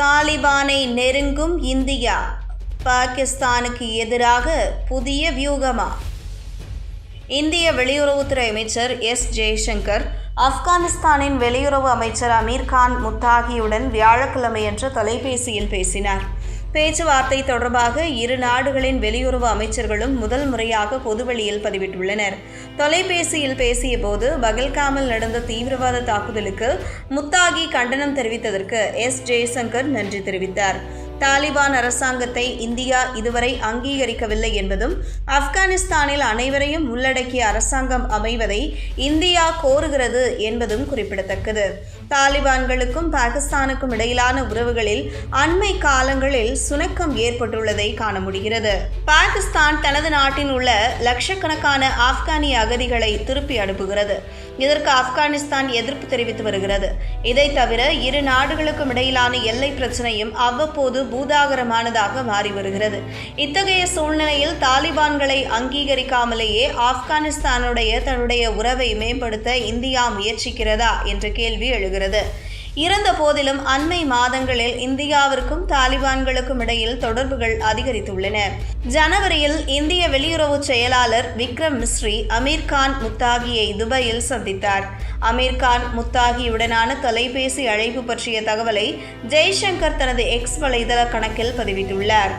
தாலிபானை நெருங்கும் இந்தியா பாகிஸ்தானுக்கு எதிராக புதிய வியூகமா? இந்திய வெளியுறவுத்துறை அமைச்சர் எஸ் ஜெய்சங்கர் ஆப்கானிஸ்தானின் வெளியுறவு அமைச்சர் அமீர் கான் முத்தாகியுடன் வியாழக்கிழமையன்று தொலைபேசியில் பேசினார். பேச்சுவார்த்தை தொடர்பாக இரு நாடுகளின் வெளியுறவு அமைச்சர்களும் முதல் முறையாக பொதுவெளியில் பதிவிட்டுள்ளனர். தொலைபேசியில் பேசியபோது பகல்காமில் நடந்த தீவிரவாத தாக்குதலுக்கு முத்தாகி கண்டனம் தெரிவித்ததற்கு எஸ். ஜெய்சங்கர் நன்றி தெரிவித்தார். தாலிபான் அரசாங்கத்தை இந்தியா இதுவரை அங்கீகரிக்கவில்லை என்பதும் ஆப்கானிஸ்தானில் அனைவரையும் உள்ளடக்கிய அரசாங்கம் அமைவதை இந்தியா கோருகிறது என்பதும் குறிப்பிடத்தக்கது. தாலிபான்களுக்கும் பாகிஸ்தானுக்கும் இடையிலான உறவுகளில் அண்மை காலங்களில் சுணக்கம் ஏற்பட்டுள்ளதை காண முடிகிறது. பாகிஸ்தான் தனது நாட்டில் உள்ள லட்சக்கணக்கான ஆப்கானிய அகதிகளை திருப்பி அனுப்புகிறது. இதற்கு ஆப்கானிஸ்தான் எதிர்ப்பு தெரிவித்து வருகிறது. இதை தவிர இரு நாடுகளுக்கும் இடையிலான எல்லை பிரச்சனையும் அவ்வப்போது பூதாகரமானதாக மாறி வருகிறது. இத்தகைய சூழ்நிலையில் தாலிபான்களை அங்கீகரிக்காமலேயே ஆப்கானிஸ்தானுடைய தன்னுடைய உறவை மேம்படுத்த இந்தியா முயற்சிக்கிறதா? என்ற கேள்வி எழுகிறது. இருந்த போதிலும் அண்மை மாதங்களில் இந்தியாவிற்கும் தாலிபான்களுக்கும் இடையில் தொடர்புகள் அதிகரித்துள்ளன. ஜனவரியில் இந்திய வெளியுறவு செயலாளர் விக்ரம் மிஸ்ரி அமீர் கான் முத்தாகியை துபாயில் சந்தித்தார். அமீர் கான் முத்தாகியுடனான தொலைபேசி அழைப்பு பற்றிய தகவலை ஜெய்சங்கர் தனது எக்ஸ் வலைதள கணக்கில் பதிவிட்டுள்ளார்.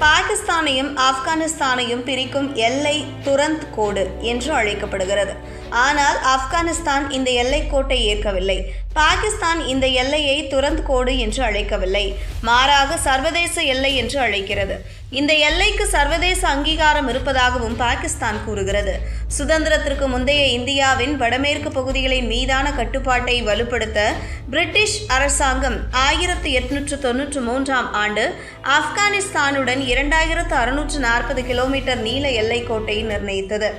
பாகிஸ்தானையும் ஆப்கானிஸ்தானையும் பிரிக்கும் எல்லை துரந்த் கோடு என்று அழைக்கப்படுகிறது. ஆனால் ஆப்கானிஸ்தான் இந்த எல்லைக்கோட்டை ஏற்கவில்லை. பாகிஸ்தான் இந்த எல்லையை துறந்து கோடு என்று அழைக்கவில்லை. மாறாக சர்வதேச எல்லை என்று அழைக்கிறது. இந்த எல்லைக்கு சர்வதேச அங்கீகாரம் இருப்பதாகவும் பாகிஸ்தான் கூறுகிறது. சுதந்திரத்திற்கு முந்தைய இந்தியாவின் வடமேற்கு பகுதிகளின் மீதான கட்டுப்பாட்டை வலுப்படுத்த பிரிட்டிஷ் அரசாங்கம் ஆயிரத்து எட்நூற்று தொன்னூற்று மூன்றாம் ஆண்டு ஆப்கானிஸ்தானுடன் இரண்டாயிரத்து அறுநூற்று நாற்பது கிலோமீட்டர் நீள எல்லைக்கோட்டை நிர்ணயித்தது.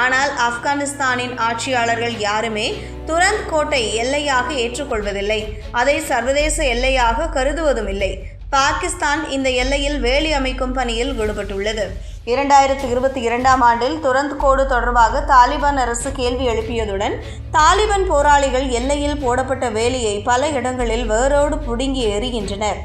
ஆனால் ஆப்கானிஸ்தானின் ஆட்சியாளர்கள் யாருமே துரந்த் கோட்டை எல்லையாக ஏற்றுக்கொள்வதில்லை. அதை சர்வதேச எல்லையாக கருதுவதும் இல்லை பாகிஸ்தான் இந்த எல்லையில் வேலி அமைக்கும் பணியில் ஈடுபட்டுள்ளது. இரண்டாயிரத்தி இருபத்தி இரண்டாம் ஆண்டில் துரந்த் கோடு தொடர்பாக தாலிபான் அரசு கேள்வி எழுப்பியதுடன் தாலிபான் போராளிகள் எல்லையில் போடப்பட்ட வேலியை பல இடங்களில் வேரோடு புடுங்கி எறிகின்றனர்.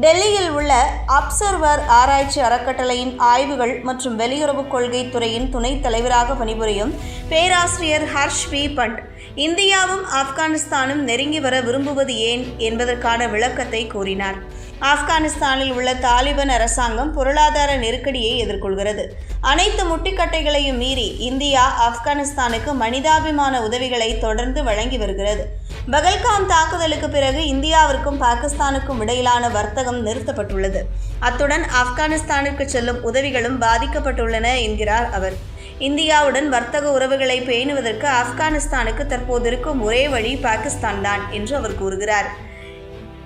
டெல்லியில் உள்ள அப்சர்வர் ஆராய்ச்சி அறக்கட்டளையின் ஆய்வுகள் மற்றும் வெளியுறவு கொள்கை துறையின் துணைத் தலைவராக பணிபுரியும் பேராசிரியர் ஹர்ஷ் பி. பண்ட். இந்தியாவும் ஆப்கானிஸ்தானும் நெருங்கி வர விரும்புவது ஏன் என்பதற்கான விளக்கத்தை கூறினார். ஆப்கானிஸ்தானில் உள்ள தாலிபன் அரசாங்கம் பொருளாதார நெருக்கடியை எதிர்கொள்கிறது. அனைத்து முட்டிக்கட்டைகளையும் மீறி இந்தியா ஆப்கானிஸ்தானுக்கு மனிதாபிமான உதவிகளை தொடர்ந்து வழங்கி வருகிறது. பகல்காம் தாக்குதலுக்கு பிறகு இந்தியாவிற்கும் பாகிஸ்தானுக்கும் இடையிலான வர்த்தகம் நிறுத்தப்பட்டுள்ளது. அத்துடன் ஆப்கானிஸ்தானுக்கு செல்லும் உதவிகளும் பாதிக்கப்பட்டுள்ளன என்கிறார் அவர். இந்தியாவுடன் வர்த்தக உறவுகளை பேணுவதற்கு ஆப்கானிஸ்தானுக்கு தற்போது இருக்கும் ஒரே வழி பாகிஸ்தான் தான் என்று அவர் கூறுகிறார்.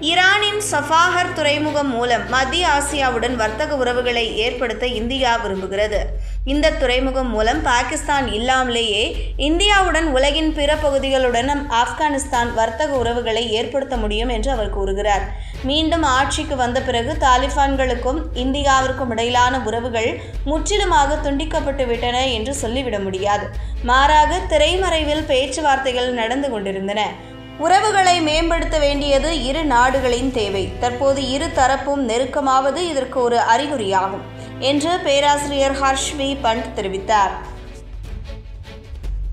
ஈரானின் சஃபாஹர் துறைமுகம் மூலம் மத்திய ஆசியாவுடன் வர்த்தக உறவுகளை ஏற்படுத்த இந்தியா விரும்புகிறது. இந்த துறைமுகம் மூலம் பாகிஸ்தான் இல்லாமலேயே இந்தியாவுடன் உலகின் பிற பகுதிகளுடன் ஆப்கானிஸ்தான் வர்த்தக உறவுகளை ஏற்படுத்த முடியும் என்று அவர் கூறுகிறார். மீண்டும் ஆட்சிக்கு வந்த பிறகு தாலிபான்களுக்கும் இந்தியாவிற்கும் இடையிலான உறவுகள் முற்றிலுமாக துண்டிக்கப்பட்டு விட்டன என்று சொல்லிவிட முடியாது. மாறாக திரைமறைவில் பேச்சுவார்த்தைகள் நடந்து கொண்டிருந்தன. உறவுகளை மேம்படுத்த வேண்டியது இரு நாடுகளின் தேவை. தற்போது இரு தரப்பும் நெருக்கமாவது இதற்கு ஒரு அறிகுறியாகும் என்று பேராசிரியர் ஹர்ஷ்வி பண்ட் தெரிவித்தார்.